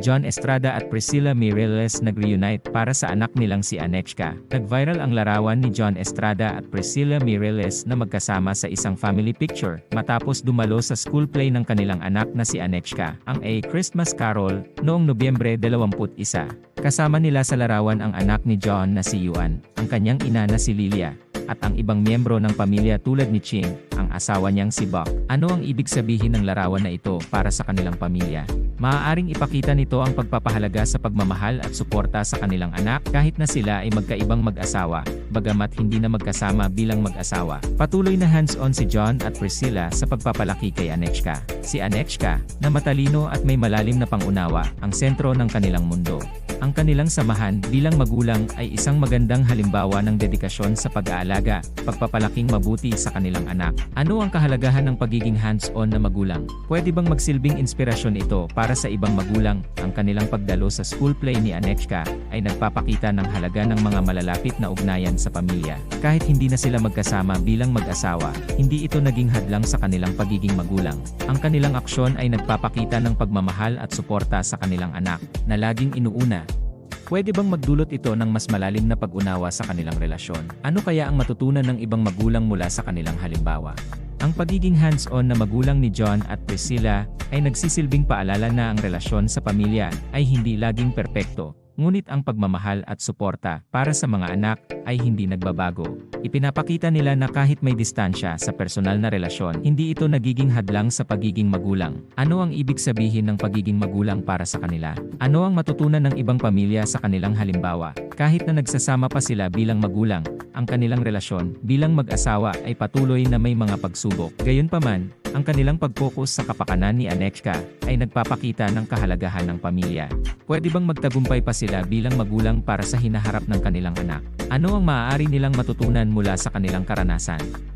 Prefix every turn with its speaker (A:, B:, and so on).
A: John Estrada at Priscilla Mireles nag-reunite para sa anak nilang si Anechka. Nag-viral ang larawan ni John Estrada at Priscilla Mireles na magkasama sa isang family picture matapos dumalo sa school play ng kanilang anak na si Anechka, ang A Christmas Carol, noong Nobyembre 21. Kasama nila sa larawan ang anak ni John na si Yuan, ang kanyang ina na si Lilia, at ang ibang miyembro ng pamilya tulad ni Ching, ang asawa niyang si Buck. Ano ang ibig sabihin ng larawan na ito para sa kanilang pamilya? Maaaring ipakita nito ang pagpapahalaga sa pagmamahal at suporta sa kanilang anak kahit na sila ay magkaibang mag-asawa, bagamat hindi na magkasama bilang mag-asawa. Patuloy na hands-on si John at Priscilla sa pagpapalaki kay Anechka. Si Anechka, na matalino at may malalim na pangunawa, ang sentro ng kanilang mundo. Ang kanilang samahan bilang magulang ay isang magandang halimbawa ng dedikasyon sa pag-aalaga, pagpapalaking mabuti sa kanilang anak. Ano ang kahalagahan ng pagiging hands-on na magulang? Pwede bang magsilbing inspirasyon ito para sa ibang magulang? Ang kanilang pagdalo sa school play ni Anechka ay nagpapakita ng halaga ng mga malalapit na ugnayan sa pamilya. Kahit hindi na sila magkasama bilang mag-asawa, hindi ito naging hadlang sa kanilang pagiging magulang. Ang kanilang aksyon ay nagpapakita ng pagmamahal at suporta sa kanilang anak, na laging inuuna. Pwede bang magdulot ito ng mas malalim na pag-unawa sa kanilang relasyon? Ano kaya ang matutunan ng ibang magulang mula sa kanilang halimbawa? Ang pagiging hands-on na magulang ni John at Priscilla ay nagsisilbing paalala na ang relasyon sa pamilya ay hindi laging perpekto, ngunit ang pagmamahal at suporta para sa mga anak ay hindi nagbabago. Ipinapakita nila na kahit may distansya sa personal na relasyon, hindi ito nagiging hadlang sa pagiging magulang. Ano ang ibig sabihin ng pagiging magulang para sa kanila? Ano ang matutunan ng ibang pamilya sa kanilang halimbawa? Kahit na nagsasama pa sila bilang magulang, ang kanilang relasyon bilang mag-asawa ay patuloy na may mga pagsubok. Gayunpaman, ang kanilang pag-focus sa kapakanan ni Anechka ay nagpapakita ng kahalagahan ng pamilya. Pwede bang magtagumpay pa sila bilang magulang para sa hinaharap ng kanilang anak? Ano ang maaari nilang matutunan mula sa kanilang karanasan?